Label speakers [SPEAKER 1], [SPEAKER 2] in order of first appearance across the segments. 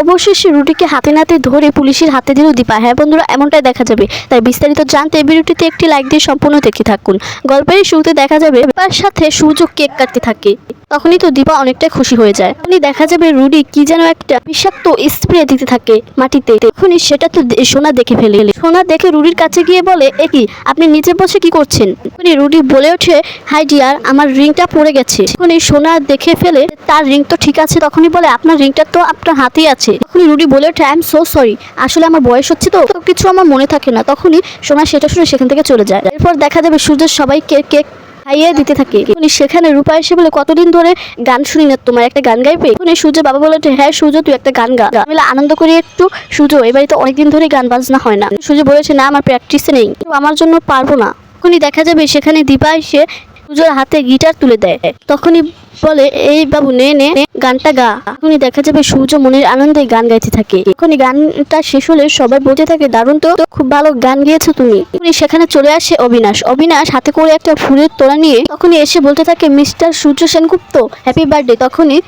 [SPEAKER 1] অবশেষে রুটিকে হাতে নাতে ধরে পুলিশের হাতে দিল দীপা। হ্যাঁ বন্ধুরা, এমনটাই দেখা যাবে। তাই বিস্তারিত জানতে ভিডিওটিতে একটি লাইক দিয়ে সম্পূর্ণ দেখে থাকুন। গল্পের শুরুতে দেখা যাবে, দীপার সাথে সূর্য কেক কাটতে থাকে। তখনই তো দীপা অনেকটাই খুশি হয়ে যায়। তখনই দেখা যাবে রুডি কি যেন একটা বিষাক্ত স্প্রে দিতে থাকে মাটিতে। তখনই সেটা তো সোনা দেখে ফেলে। সোনা দেখে রুডির কাছে গিয়ে বলে, এ কি, আপনি নিচে বসে কি করছেন? তখনই রুডি বলে ওঠে, হাই ডিয়ার, আমার রিংটা পড়ে গেছে। তখনই সোনা দেখে ফেলে, তার রিং তো ঠিক আছে। তখনই বলে, আপনার রিংটা তো আপনার হাতেই আছে। তখনই রুডি বলে ওঠে আই এম সো সরি আসলে আমার বয়স হচ্ছে তো কিছু আমার মনে থাকে না। তখনই সোনা সেটা শুনে সেখান থেকে চলে যায়। এরপর দেখা যাবে সূর্যের সবাই কেক খাইয়ে দিতে থাকে। উনি সেখানে রূপা এসে বলে, কতদিন ধরে গান শুনি না তোমার, একটা গান গাইবে? উনি সূর্য বাবা বলে হ্যাঁ সূর্য, তুই একটা গান গা। আমি আনন্দ করি একটু, সূর্য এবারে তো অনেকদিন ধরে গান বাজনা হয় না। সূর্য বলেছে না, আমার প্র্যাকটিসে নেই আমার জন্য পারব না। তখনই দেখা যাবে সেখানে দীপা এসে সূর্যর হাতে গিটার তুলে দেয়। তখনই বলে, এই বাবু, নে নে গানটা গা। তখনই দেখা যাবে সূর্য মনের আনন্দে গান গাইতে থাকে। এখনই গানটা শেষ হলে সবাই বলতে থাকে, দারুণ তো খুব ভালো গান গিয়েছো তুমি। সেখানে চলে আসে অবিনাশ। অবিনাশ হাতে করে একটা ফুলের তোলা নিয়ে তখনই এসে বলতে থাকে, mister Surya Sengupta, happy birthday. তখনই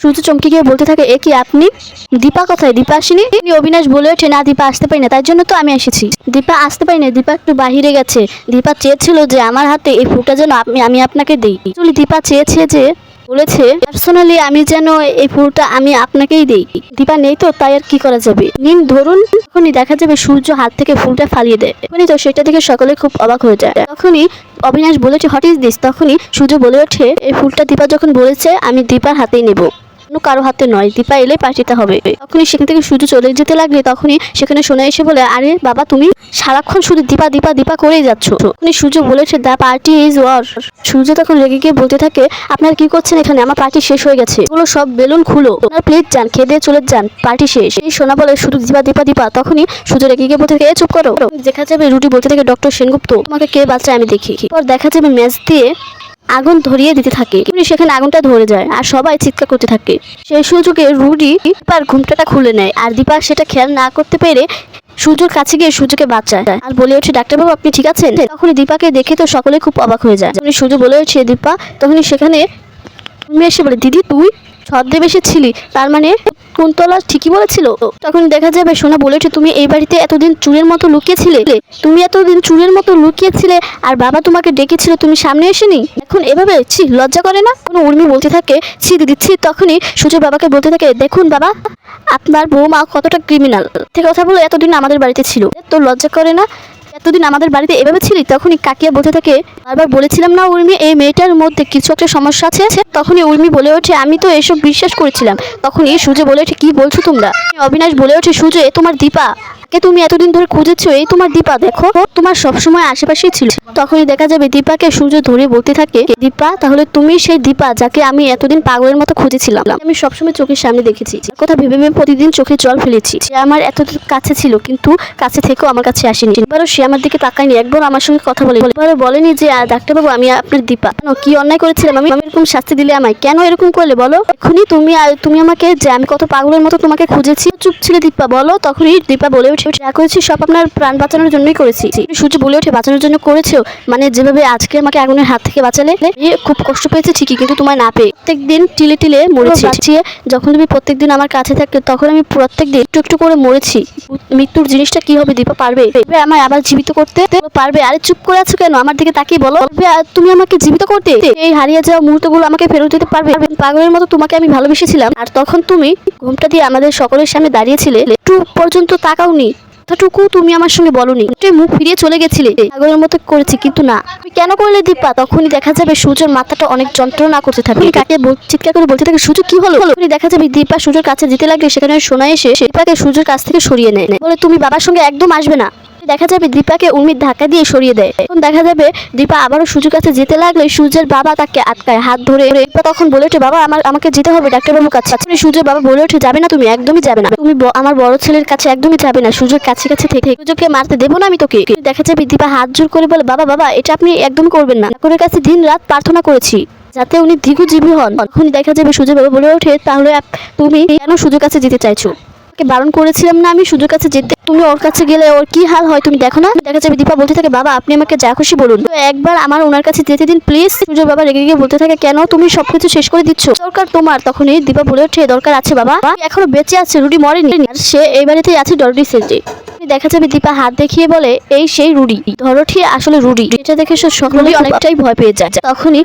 [SPEAKER 1] সূর্য চমকে গিয়ে বলতে থাকে, এ কি আপনি? দীপা কোথায়, দীপা আসেনি? তখনই অবিনাশ বলে ওঠে না, দীপা আসতে পারি না তাই জন্য তো আমি এসেছি। দীপা আসতে পারি না, দীপা একটু বাহিরে গেছে। দীপা চেয়েছিল যে, আমার হাতে এই ফুলটা যেন আমি আপনাকে দিই। আসলে দীপা চেয়েছে যে, বলেছে, পার্সোনালি আমি যেন এই ফুলটা আমি আপনাকেই দেই। দীপা নেই তো, তাই আর কি করা যাবে? নিন, ধরুন তখনই দেখা যাবে সূর্য হাত থেকে ফুলটা ফালিয়ে দেয়। তখনই তো সেটা দেখে সকলে খুব অবাক হয়ে যায়। তখনই অবিনাশ বলেছে হট ইজ দিস তখনই সূর্য বলে ওঠে, এই ফুলটা দীপা যখন বলেছে, আমি দীপার হাতেই নেব। অন্য কারও হাতে নয়, দীপা এলে পার্টিতে হবে। তখনই সেখান থেকে সূর্য চলে যেতে লাগলে তখনই সেখানে শোনা এসে বলে, আরে বাবা, তুমি সারাক্ষণ শুধু দীপা দীপা দীপা করেই যাচ্ছ। সূর্য বলেছে the party is war. Surya তখন রেগে গিয়ে বলতে থাকে, আপনার কি করছেন এখানে? আমার পার্টি শেষ হয়ে গেছে। এগুলো সব বেলুন খুলো। আপনারা প্লিজ যান, খেয়ে চলে যান। পার্টি শেষ। এই সোনা বলে, শুধু দীপা দীপা দীপা। তখনই সূর্য রেগে গিয়ে বলতে থাকে এ চুপ করো। দেখা যাবে রুটি বলতে থাকে, ডক্টর সেনগুপ্ত, তোমাকে কে বাচ্চা আমি দেখি। পর দেখা যাবে ম্যাচ দিয়ে আগুন ধরিয়ে দিতে থাকে। সেখানে আগুনটা ধরে যায় আর সবাই চিৎকার করতে থাকে। সেই সুযোগে রুডি দীপার ঘুমটাটা খুলে নেয় আর দীপা সেটা খেয়াল না করতে পেরে সূর্যর কাছে গিয়ে সূর্যকে বাঁচায় আর বলে ওঠে ডাক্তারবাবু আপনি ঠিক আছেন? তখন দীপাকে দেখে তো সকলে খুব অবাক হয়ে যায়। সূর্য বলে ওঠে, দীপা, তখনই সেখানে তুমি এসে বলে, দিদি, তুই ছদ্মে ছিলি তার মানে কুন্তলা ঠিকই বলেছিল। তখন দেখা যাবে, সোনা বলে ওঠে তুমি এই বাড়িতে এতদিন চুরের মতো লুকিয়েছিলে। তুমি এতদিন চুরের মতো লুকিয়েছিলে আর বাবা তোমাকে ডেকেছিল, তুমি সামনে এসেনি? এখন এভাবে, ছি, লজ্জা করে না? কোনো উর্মি বলতে থাকে, ছি, দিদি, ছি, তখনই সূর্য বাবাকে বলতে থাকে, দেখুন বাবা, আপনার বৌমা কতটা ক্রিমিনাল থেকে কথা বলে এতদিন আমাদের বাড়িতে ছিল। তো লজ্জা করে না? এতদিন আমাদের বাড়িতে এভাবে ছিলি, তখনই কাকিয়া বলতে থাকে, বারবার বলেছিলাম না উর্মি, এই মেয়েটার মধ্যে কিছু একটা সমস্যা আছে? তখনই উর্মি বলে ওঠে, আমি তো এসব বিশ্বাস করেছিলাম। তখনই সুজে বলে ওঠে, কি বলছো তোমরা? অবিনাশ বলে ওঠে, সুজে তোমার দীপা। কে তুমি এতদিন ধরে খুঁজেছো এই তোমার দীপা দেখো তোমার সবসময় আশেপাশেই ছিল। তখনই দেখা যাবে দীপাকে সূর্য ধরে বলতে থাকে দীপা? তাহলে তুমি সেই দীপা যাকে আমি এতদিন পাগলের মতো খুঁজেছিলাম আমি সবসময় চোখের সামনে দেখেছি। কথা ভেবে ভেবে প্রতিদিন চোখে জল ফেলেছি। সে আমার এত কাছে ছিল কিন্তু কাছে থেকেও আমার কাছে আসেনি। এবারও সে আমার দিকে তাকায়নি একবার আমার সঙ্গে কথা বলে এবারও বলেনি যে "আ, ডাক্তারবাবু আমি আপনার দীপা। কেন কি অন্যায় করেছিলাম? আমি এরকম শাস্তি দিলে আমায় কেন এরকম করলে বলো? এখনই তুমি তুমি আমাকে যে আমি কত পাগলের মতো তোমাকে খুঁজেছি চুপ ছিলে দীপা বলো? তখনই দীপা বলে উঠে যা করেছি, সব আপনার প্রাণ বাঁচানোর জন্যই করেছি। সূর্য বলে ওঠে, বাঁচানোর জন্য করেছ মানে যেভাবে আজকে আমাকে আগুনের হাত থেকে বাঁচালে খুব কষ্ট পেয়েছে ঠিকই, কিন্তু তোমায় না পেয়ে। প্রত্যেক টিলে টিলে মরেছি। যখন তুমি প্রত্যেক দিন আমার কাছে থাকতে, তখন আমি প্রত্যেক দিন একটু একটু করে মরেছি। মৃত্যুর জিনিসটা কি হবে দীপা পারবে? আমায় আবার জীবিত করতে পারবে? আরে চুপ করে আছো কেন? আমার দিকে তাকিয়ে বলো। তুমি আমাকে জীবিত করতে? এই হারিয়ে যাওয়া মুহূর্তগুলো আমাকে ফেরত দিতে পারবে? পাগলের মতো তোমাকে আমি ভালোবেসেছিলাম। আর তখন তুমি ঘুমটা দিয়ে আমাদের সকলের সামনে দাঁড়িয়েছিলে। একটু পর্যন্ত তাকাওনি, এতটুকু তুমি আমার সঙ্গে বলনি। তুই মুখ ফিরিয়ে চলে গেছিলে। পাগলের মতো করেছি কিন্তু না। তুমি কেন করলে দীপা? তখনই দেখা যাবে সূর্যের মাথাটা অনেক যন্ত্রণা করতে থাকে। কাকে চিৎকার করে বলতে থাকে, সূর্য কি হলো? দেখা যাবে দীপা সূর্যের কাছে যেতে লাগে সেখানে সোনা এসে দীপাকে সূর্যের কাছ থেকে সরিয়ে নেয়। বলে তুমি বাবার সঙ্গে একদম আসবে না। দেখা যাবে দীপাকে উর্মির ধাক্কা দিয়ে সরিয়ে দেয়। তখন দেখা যাবে দীপা আবারও সূর্যের কাছে যেতে লাগলে সূর্যের বাবা তাকে আটকায় হাত ধরে। দীপা তখন বলে ওঠে, বাবা, আমার, আমাকে যেতে হবে ডাক্তারবাবুর কাছে। সূর্যের বাবা বলে ওঠে, যাবে না তুমি, একদমই যাবে না। তুমি আমার বড় ছেলের কাছে একদমই যাবে না। সূর্যের কাছে কাছে থেকে সূর্যকে মারতে দেবো না আমি তোকে। দেখা যাবে দীপা হাত জোর করে বলে, বাবা বাবা, এটা আপনি একদম করবেন না। ঠাকুরের কাছে দিন রাত প্রার্থনা করেছি, যাতে উনি দীর্ঘজীবী হন। তখনই দেখা যাবে সূর্য বাবা বলে ওঠে, তাহলে তুমি কেন সূর্যের কাছে যেতে চাইছো? ওকে বারণ করেছিলাম না আমি সুযোগ কাছে যেতে। তুমি ওর কাছে গেলে ওর কি হাল হয় তুমি দেখো না। দেখা যাবে দীপা বলতে থাকে, বাবা, আপনি আমাকে যা খুশি বলুন। তো একবার আমার ওনার কাছে যেতে দিন প্লিজ সূর্য বাবা রেগে গিয়ে বলতে থাকে, কেন? তুমি সবকিছু শেষ করে দিচ্ছ। দরকার তোমার। তখনই দীপা বলে ওঠে, দরকার আছে বাবা। এখনও বেঁচে আছে, রুডি মরেনি। আর সে এই বাড়িতেই আছে ডরডি সেজে। দেখা যাবে দীপা হাত দেখিয়ে বলে, এই সেই রুডি। ধরোঠি আসলে রুডি। এটা দেখে সে সকলেই অনেকটাই ভয় পেয়ে যায়। তখনই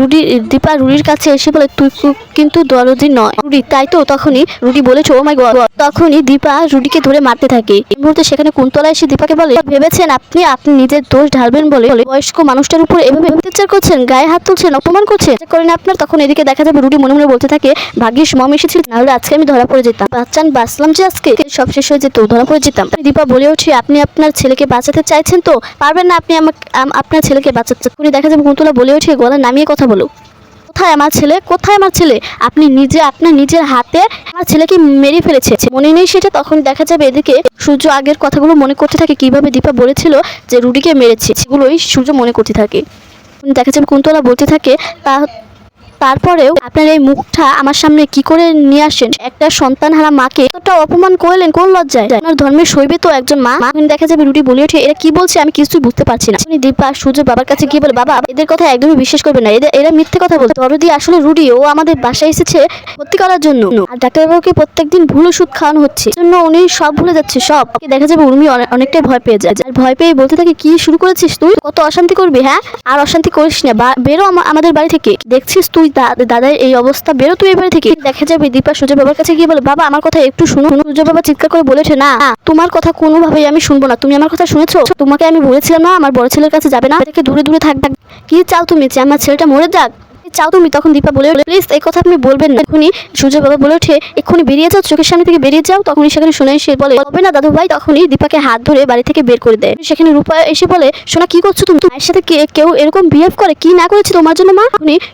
[SPEAKER 1] রুডি, দীপা রুডির কাছে এসে বলে, তুই কিন্তু দরদি নয় রুডি। তাই তো তখনই রুডি বলেছে ও মাই গড তখনই দীপা রুডিকে ধরে মারতে থাকে। এই মুহূর্তে সেখানে কুন্তলা এসে দীপাকে বলে ভেবেছেন আপনি আপনি নিজের দোষ ঢালবেন বলে বয়স্ক মানুষটার উপর এভাবে অত্যাচার করছেন, গায়ে হাত তুলছেন, অপমান করছেন? করেন আপনার তখন এদিকে দেখা যাবে। রুডি মনে মনে বলতে থাকে, ভাগ্যিস মম এসেছিল নাহলে আজকে আমি ধরা পড়ে যেতাম। বাচ্চান, বাঁচলাম যে আজকে সব শেষ হয়ে যেত, ধরা পড়ে যেতাম। দীপা বলে ওঠে, আপনি আপনার ছেলেকে বাঁচাতে চাইছেন তো? পারবেন না আপনি আমাকে আপনার ছেলেকে বাঁচাতে? উনি দেখা যাবে কুন্তলা বলে ওঠে গলা নামিয়ে কথা বলো। কোথায় আমার ছেলে? কোথায় আমার ছেলে? আপনি নিজে আপনার নিজের হাতে আমার ছেলেকে মেরে ফেলেছে মনে নেই সেটা, তখন দেখা যাবে এদিকে সূর্য আগের কথাগুলো মনে করতে থাকে। কীভাবে দীপা বলেছিল যে রুডিকে মেরেছে, সেগুলোই সূর্য মনে করতে থাকে। দেখা যাবে কুন্তলা বলতে থাকে, তা তারপরেও আপনার এই মুখটা আমার সামনে কি করে নিয়ে আসেন? একটা সন্তান হারা মাকে এতটা অপমান করলেন কোন লজ্জায়? আপনার ধর্মের সইবে তো একজন মা। দেখা যাবে রুটি বলে ওঠে। এরা কি বলছে আমি কিছুই বুঝতে পারছি না। উনি দীপা, সূর্য বাবার কাছে গিয়ে বলে, বাবা, এদের কথা একদমই বিশ্বাস করবে না। এদের, এরা মিথ্যে কথা বলছে। দরদি আসলে রুডি ও আমাদের বাসায় এসেছে ভর্তি করার জন্য। আর ডাক্তারবাবুকে প্রত্যেকদিন ভুল ওষুধ খাওয়ানো হচ্ছে। জন্য উনি সব ভুলে যাচ্ছে, সব। দেখা যাবে উর্মি অনে- অনেকটাই ভয় পেয়ে যায়। আর ভয় পেয়ে বলতে থাকে, কি শুরু করেছিস তুই? কত অশান্তি করবি হ্যাঁ? আর অশান্তি করিস না। বেরো আমা- আমাদের বাড়ি থেকে। দেখছিস তুই দাদার এই অবস্থা বেরো তুই এবার থেকে দেখা যাবে দীপা সূর্য বাবার কাছে গিয়ে বলে, বাবা, আমার কথা একটু শুনো। সূর্য বাবা চিৎকার করে বলেছে, না, তোমার কথা কোনোভাবেই আমি শুনব না। তুমি আমার কথা শুনেছো? তোমাকে আমি বলেছিলাম না, আমার বড় ছেলের কাছে যাবে না? দূরে দূরে থাক। কি চাও তুমি? যে আমার ছেলেটা মরে যাক? চাও তুমি? তখন দীপা বলে প্লিজ, এই কথা আপনি বলবেন না। এখনই সূর্য বাবা বলে ওঠে, এক্ষুনি বেরিয়ে যাও, চোখের সামনে থেকে বেরিয়ে যাও। তখনই সেখানে শোনাই সে বলে, হবে না দাদু ভাই। তখনই দীপাকে হাত ধরে বাড়ি থেকে বের করে দেয়। সেখানে রূপা এসে বলে, সোনা, কি করছ তুমি? মায়ের সাথে কেউ এরকম বিহেভ করে? কি না করেছে তোমার জন্য মা?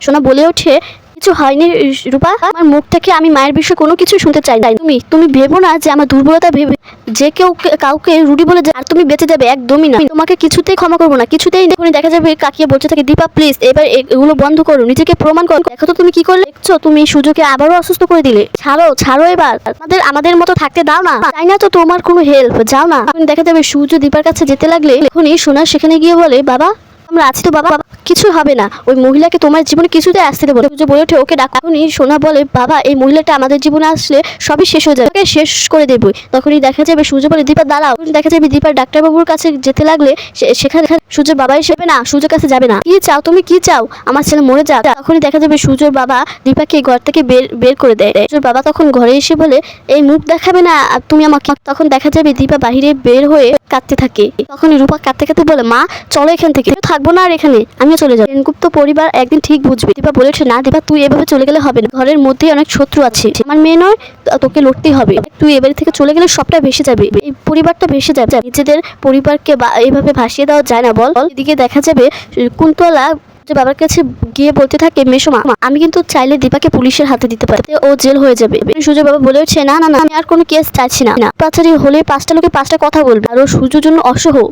[SPEAKER 1] সোনা বলে ওঠে কিছু হয়নি, রূপা। আমার মুখ থেকে আমি মায়ের বিষয়ে কোনো কিছু শুনতে চাই না তুমি তুমি ভেবো না যে আমার দুর্বলতা ভেবে যে কেউ কাউকে রুডি বলে আর তুমি বেঁচে যাবে একদমই না। তোমাকে কিছুতেই ক্ষমা করব না, কিছুতেই দেখুন দেখা যাবে কাকিয়ে বলতে থাকে, দীপা প্লিজ এবার এগুলো বন্ধ করো, নিজেকে প্রমাণ করো। দেখো তো তুমি কি করলে। দেখছ, তুমি সুযোগে আবারও অসুস্থ করে দিলে। ছাড়ো ছাড়ো এবার। আমাদের আমাদের মতো থাকতে দাও না। তাই না তো তোমার কোনো হেল্প যাও না। দেখা যাবে সূর্য দীপার কাছে যেতে লাগলে এখনই সোনা সেখানে গিয়ে বলে, বাবা আমরা আছি তো বাবা। কিছু হবে না। ওই মহিলাকে তোমার জীবনে কিছুতে আসতে দেবো। সূর্য বলে ওঠে, ওকে ডাক। তখনই সোনা বলে, বাবা, এই মহিলাটা আমাদের জীবনে আসলে সবই শেষ হয়ে যাবে। ওকে শেষ করে দেবো তখনই দেখা যাবে সূর্য বলে, দীপা, দাঁড়াও। দেখা যাবে দীপার ডাক্তারবাবুর কাছে যেতে লাগলে সেখানে সূর্যের বাবা এসে না সূর্যের কাছে যাবে না। কি চাও তুমি? কি চাও? আমার ছেলে মরে যাক। তখনই দেখা যাবে সূর্যর বাবা দীপাকে ঘর থেকে বের বের করে দেয়। সূর্যর বাবা তখন ঘরে এসে বলে, এই মুখ দেখাবে না তুমি আমাকে তখন দেখা যাবে দীপা বাহিরে বের হয়ে কাঁদতে থাকে। তখনই রূপা কাঁদতে কাঁদতে বলে, মা, চলো এখান থেকে। থাকব না আর এখানে, আমিও চলে যাব। সেনগুপ্ত পরিবার একদিন ঠিক বুঝবে। দীপা বলেছে, না দীপা তুই এভাবে চলে গেলে হবে না। ঘরের মধ্যে অনেক শত্রু আছে। আমার মেয়ে নয় তোকে লড়তেই হবে। তুই এবারে থেকে চলে গেলে সবটা ভেসে যাবে। এই পরিবারটা ভেসে যাবে। নিজেদের পরিবারকে বা- এইভাবে ভাসিয়ে দেওয়া যায় না, বল। এদিকে দেখা যাবে, কুন্তলা যে বাবার কাছে গিয়ে বলতে থাকে মেসোমা আমি কিন্তু চাইলে দীপাকে পুলিশের হাতে দিতে পারি। ও জেল হয়ে যাবে। সূর্য বাবা বলে উঠছে না না না, আমি আর কোনো কেস চাইছি না। না পাচারি হলে পাঁচটা লোকে পাঁচটা কথা বলবে। আর ও সূর্যর জন্য অসহ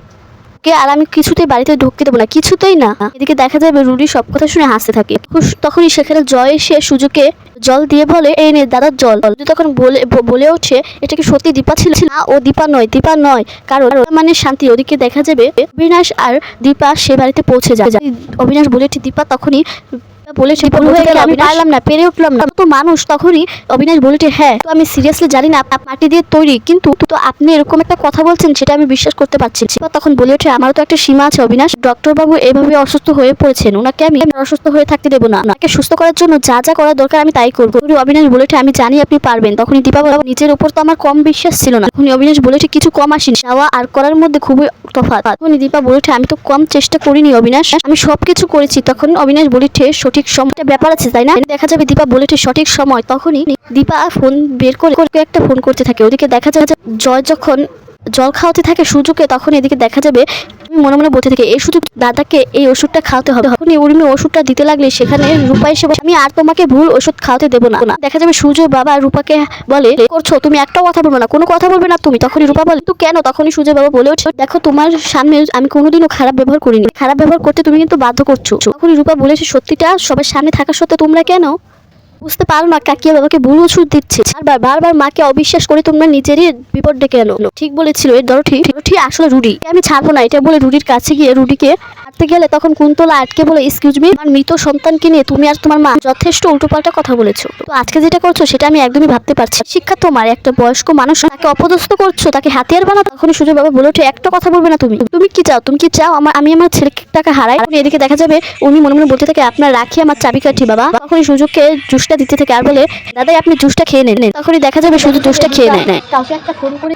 [SPEAKER 1] কে আর আমি কিছুতেই বাড়িতে ঢুকতে দেবো না, কিছুতেই না। এদিকে দেখা যাবে রুডি সব কথা শুনে হাসতে থাকে। তখন- তখনই সেখানে জয় এসে সুযোগে জল দিয়ে বলে, এই নে দাদার জল। তখন বলে বলে ওঠে, এটা কি সত্যি দীপা ছিল? না, ও দীপা নয় দীপা নয়, কারণ মানে শান্তি। ওদিকে দেখা যাবে অবিনাশ আর দীপা সে বাড়িতে পৌঁছে যায়। অবিনাশ বলে দীপা, তখনই বলেছে ভুল হয়ে গেল আমি পারলাম না পেরে উঠলাম না। তো মানুষ তখনই অবিনাশ বলেছে হ্যাঁ তো আমি সিরিয়াসলি জানি না মাটি দিয়ে তৈরি কিন্তু তো আপনি এরকম একটা কথা বলছেন সেটা আমি বিশ্বাস করতে পারছি তখন বলে ওঠে আমারও তো একটা সীমা আছে অবিনাশ। ডক্টর বাবু এভাবে অসুস্থ হয়ে পড়েছেন ওনাকে আমি অসুস্থ হয়ে থাকতে দেবো না। ওনাকে সুস্থ করার জন্য যা যা করা দরকার আমি তাই করব। অবিনাশ বলে ওঠে আমি জানি আপনি পারবেন। তখনই দীপা বলে, নিজের উপর তো আমার কম বিশ্বাস ছিল না। তখনই অবিনাশ বলে ওঠে কিছু কম আসেনি। চাওয়া আর করার মধ্যে খুবই তফাৎ। তখনই দীপা বলে ওঠে আমি তো কম চেষ্টা করিনি অবিনাশ। আমি সবকিছু করেছি। তখন অবিনাশ বলে ওঠে সঠিক সময়টা ব্যাপার আছে, তাই না? দেখা যাবে দীপা বুলেটের সঠিক সময় তখনই দীপা ফোন বের করে একটা ফোন করতে থাকে। ওদিকে দেখা যায় জয় যখন জল খাওয়াতে থাকে সূর্যকে, তখন এদিকে দেখা যাবে মনে মনে বলতে থাকে এই শুধু দাদাকে এই ওষুধটা খাওয়াতে হবে। এই উর্মি ওষুধটা দিতে লাগলে সেখানে রূপা এসে আমি আর তোমাকে ভুল ওষুধ খাওয়াতে দেবো না। দেখা যাবে সূর্য বাবা রূপাকে বলে করছ, তুমি একটাও কথা বলবে না, কোনো কথা বলবে না তুমি। তখনই রূপা বলে, তো কেন? তখনই সূর্য বাবা বলে ওঠে, দেখো, তোমার সামনে আমি কোনোদিনও খারাপ ব্যবহার করিনি। খারাপ ব্যবহার করতে তুমি কিন্তু বাধ্য করছ। তখনই রূপা বলেছে সত্যিটা সবার সামনে থাকা সত্ত্বেও তোমরা কেন বুঝতে পারো না কাকিয়া বাবাকে ভুল ওষুধ দিচ্ছে। বারবার বারবার মাকে অবিশ্বাস করে তোমরা নিজেরই বিপদ ডেকে এলো ঠিক বলেছিল এর ধরো ঠিক ঠিক আসলে রুডি আমি ছাড়বো না, এটা বলে রুডির কাছে গিয়ে রুডিকে হাঁটতে গেলে তখন কুন্তলা আটকে বলে এক্সকিউজ মি আমার মৃত সন্তানকে নিয়ে তুমি আর তোমার মা যথেষ্ট উল্টোপাল্টা কথা বলেছ। তো আজকে যেটা করছ সেটা আমি একদমই ভাবতে পারছি শিক্ষা তোমার, একটা বয়স্ক মানুষ তাকে অপদস্থ করছ, তাকে হাতিয়ার বানা তখনই সুযোগ বাবা বলে ওঠে, একটা কথা বলবে না তুমি। তুমি কি চাও? তুমি কি চাও আমার, আমি আমার ছেলেকে টাকা হারাই? এদিকে দেখা যাবে, উনি মনে মনে বলতে থাকে, আপনার রাখি, আমার চাবিকাঠি, বাবা। তখনই সুযোগকে জুসটা দিতে থাকে আর বলে, দাদাই, আপনি জুসটা খেয়ে নেন। তখনই দেখা যাবে, শুধু জুসটা খেয়ে নেয়। কাউকে একটা ফোন করে